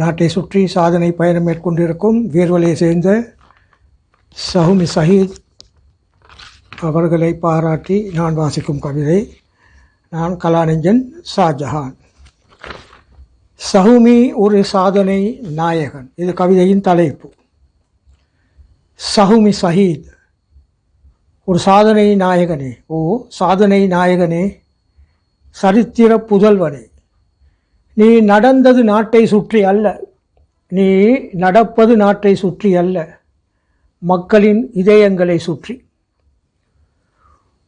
நாட்டை சுற்றி சாதனை பயணம் மேற்கொண்டிருக்கும் வீர்வலையை சேர்ந்த சஹுமி சஹீத் அவர்களை பாராட்டி நான் வாசிக்கும் கவிதை நான் கலாநெஞ்சன் ஷாஜஹான். சஹுமி ஒரு சாதனை நாயகன். இது கவிதையின் தலைப்பு. சஹுமி சஹீத் ஒரு சாதனை நாயகனே. ஓ சாதனை நாயகனே சரித்திர புதல்வனே. நீ நடந்தது நாட்டை சுற்றி அல்ல. நீ நடப்பது நாட்டை சுற்றி அல்ல. மக்களின் இதயங்களை சுற்றி.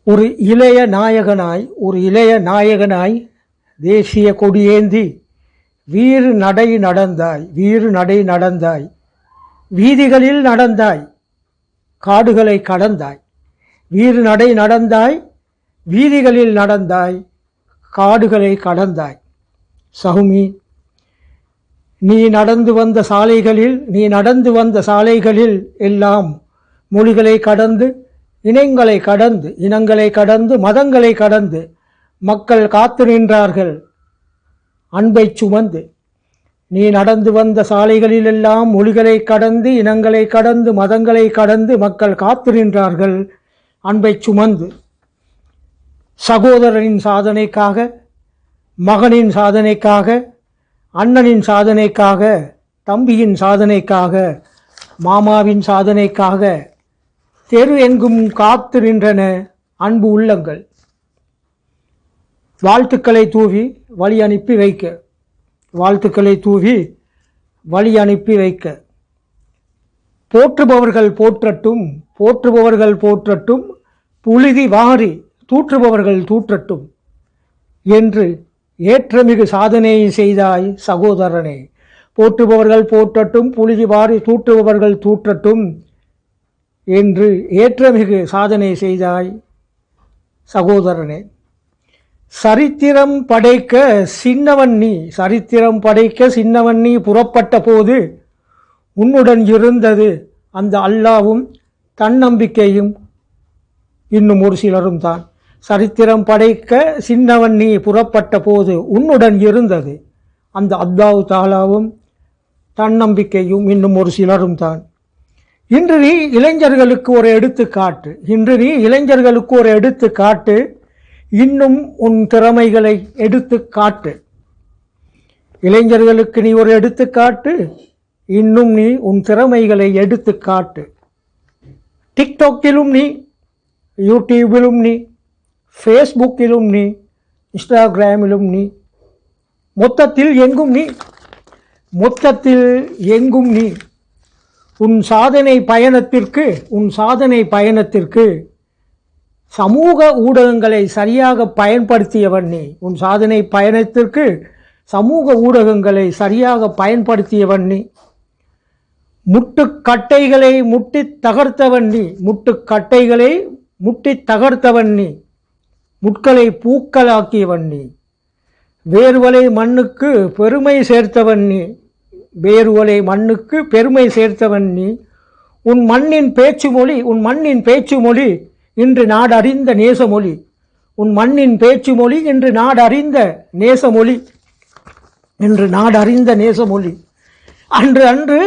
ஒரு இளைய நாயகனாய் ஒரு இளைய நாயகனாய் தேசிய கொடியேந்தி வீறு நடை நடந்தாய் வீறு நடை நடந்தாய் வீதிகளில் நடந்தாய் காடுகளை கடந்தாய் வீறு நடை நடந்தாய் வீதிகளில் நடந்தாய் காடுகளை கடந்தாய். சகுமி நீ நடந்து வந்த சாலைகளில் நீ நடந்து வந்த சாலைகளில் எல்லாம் மொழிகளை கடந்து இனங்களை கடந்து இனங்களை கடந்து மதங்களை கடந்து மக்கள் காத்து நின்றார்கள். அன்பை சுமந்து நீ நடந்து வந்த சாலைகளிலெல்லாம் மொழிகளை கடந்து இனங்களை கடந்து மதங்களை கடந்து மக்கள் காத்து நின்றார்கள். அன்பை சுமந்து சகோதரனின் சாதனைக்காக மகனின் சாதனைக்காக அண்ணனின் சாதனைக்காக தம்பியின் சாதனைக்காக மாமாவின் சாதனைக்காக தெரு எங்கும் காத்து நின்றன அன்பு உள்ளங்கள். வாழ்த்துக்களை தூவி வழி அனுப்பி வைக்க. வாழ்த்துக்களை தூவி வழி அனுப்பி வைக்க. போற்றுபவர்கள் போற்றட்டும் போற்றுபவர்கள் போற்றட்டும் புழுதி வாரி தூற்றுபவர்கள் தூற்றட்டும் என்று ஏற்றமிகு சாதனையை செய்தாய் சகோதரனே. போற்றுபவர்கள் போற்றட்டும் புழுதி வாரி தூற்றுபவர்கள் தூற்றட்டும் என்று ஏற்றமிகு சாதனை செய்தாய் சகோதரனே. சரித்திரம் படைக்க சின்னவன் நீ சரித்திரம் படைக்க சின்னவன் நீ புறப்பட்ட போது உன்னுடன் இருந்தது அந்த அல்லாவும் தன்னம்பிக்கையும் இன்னும் ஒரு சிலரும் தான் சரித்திரம் படைக்க சின்னவன் நீ புறப்பட்ட போது உன்னுடன் இருந்தது. அந்த அத்தாவு தாலாவும் தன்னம்பிக்கையும் இன்னும் ஒரு சிலரும் தான். இன்று நீ இளைஞர்களுக்கு ஒரு எடுத்துக்காட்டு. இன்று நீ இளைஞர்களுக்கு ஒரு எடுத்துக்காட்டு. இன்னும் உன் திறமைகளை எடுத்துக்காட்டு. இளைஞர்களுக்கு நீ ஒரு எடுத்துக்காட்டு. இன்னும் நீ உன் திறமைகளை எடுத்துக்காட்டு. டிக்டாக்கிலும் நீ யூடியூபிலும் நீ ஃபேஸ்புக்கிலும் நீ இன்ஸ்டாகிராமிலும் நீ மொத்தத்தில் எங்கும் நீ மொத்தத்தில் எங்கும் நீ உன் சாதனை பயணத்திற்கு உன் சாதனை பயணத்திற்கு சமூக ஊடகங்களை சரியாக பயன்படுத்தியவன் நீ. உன் சாதனை பயணத்திற்கு சமூக ஊடகங்களை சரியாக பயன்படுத்தியவன் நீ. முட்டுக்கட்டைகளை முட்டி தகர்த்தவன் நீ. முட்டுக்கட்டைகளை முட்டி தகர்த்தவன் நீ. முட்களை பூக்களாக்கியவன் நீ வேர்வலை மண்ணுக்கு பெருமை சேர்த்தவன் நீ வேர்வலை மண்ணுக்கு பெருமை சேர்த்தவன் நீ உன் மண்ணின் பேச்சு மொழி உன் மண்ணின் பேச்சு மொழி இன்று நாடறிந்த நேசமொழி. உன் மண்ணின் பேச்சு மொழி இன்று நாடறிந்த நேசமொழி. இன்று நாடறிந்த நேசமொழி. அன்று அன்று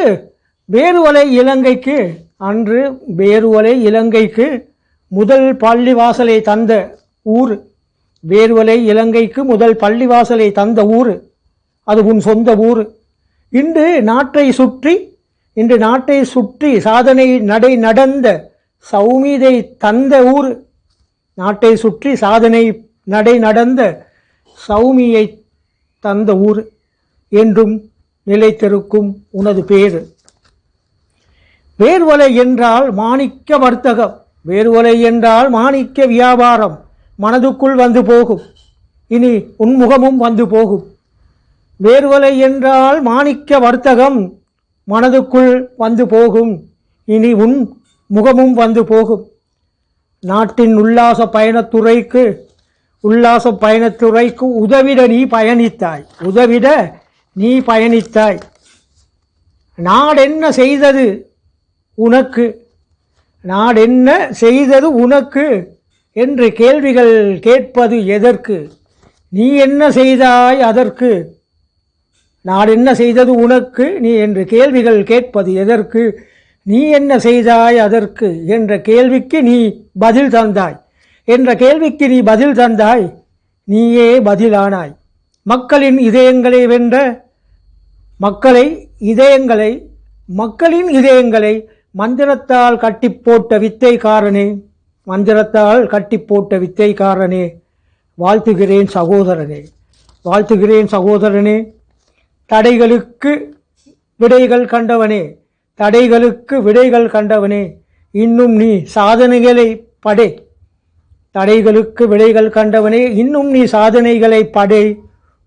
வேறுவலை இலங்கைக்கு அன்று வேறுவலை இலங்கைக்கு முதல் பள்ளிவாசலை தந்த ஊர். வேர்வலை இலங்கைக்கு முதல் பள்ளிவாசலை தந்த ஊர். அது உன் சொந்த ஊர். இன்று நாட்டை சுற்றி இன்று நாட்டை சுற்றி சாதனை நடை நடந்த சௌமீதை தந்த ஊர். நாட்டை சுற்றி சாதனை நடை நடந்த சௌமியை தந்த ஊர். என்றும் நிலைத்திருக்கும் உனது பேர். வேர்வலை என்றால் மாணிக்க வர்த்தகம். வேர்வலை என்றால் மாணிக்க வியாபாரம். மனதுக்குள் வந்து போகும். இனி உன்முகமும் வந்து போகும். வேர்வலை என்றால் மாணிக்க வர்த்தகம் மனதுக்குள் வந்து போகும். இனி உன் முகமும் வந்து போகும். நாட்டின் உல்லாச பயணத்துறைக்கு உல்லாச பயணத்துறைக்கு உதவிட நீ பயணித்தாய். உதவிட நீ பயணித்தாய். நாடென்ன செய்தது உனக்கு? நாடென்ன செய்தது உனக்கு? என்று கேள்விகள் கேட்பது எதற்கு? நீ என்ன செய்தாய் அதற்கு? நான் என்ன செய்தது உனக்கு? நீ என்று கேள்விகள் கேட்பது எதற்கு? நீ என்ன செய்தாய் அதற்கு? என்ற கேள்விக்கு நீ பதில் தந்தாய். என்ற கேள்விக்கு நீ பதில் தந்தாய் நீயே பதிலானாய். மக்களின் இதயங்களை வென்ற மக்களை இதயங்களை மக்களின் இதயங்களை மந்திரத்தால் கட்டி போட்ட வித்தைக்காரனே. மந்திரத்தால் கட்டி போட்ட வித்தைக்காரனே வாழ்த்துகிறேன் சகோதரனே. வாழ்த்துகிறேன் சகோதரனே. தடைகளுக்கு விடைகள் கண்டவனே தடைகளுக்கு விடைகள் கண்டவனே இன்னும் நீ சாதனைகளை படை. தடைகளுக்கு விடைகள் கண்டவனே இன்னும் நீ சாதனைகளை படை.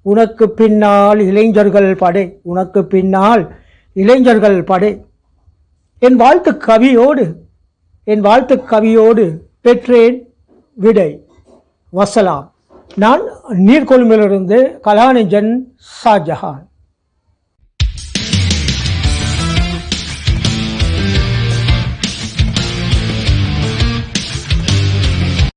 உனக்கு பின்னால் இளைஞர்கள் படை. உனக்கு பின்னால் இளைஞர்கள் படை. என் வாழ்த்து கவியோடு என் வாழ்த்து கவியோடு பெற்றேன் விடை. வசலாம். நான் நீர்கொழும்பிலிருந்து கலாநிஜன் ஷாஜஹான்.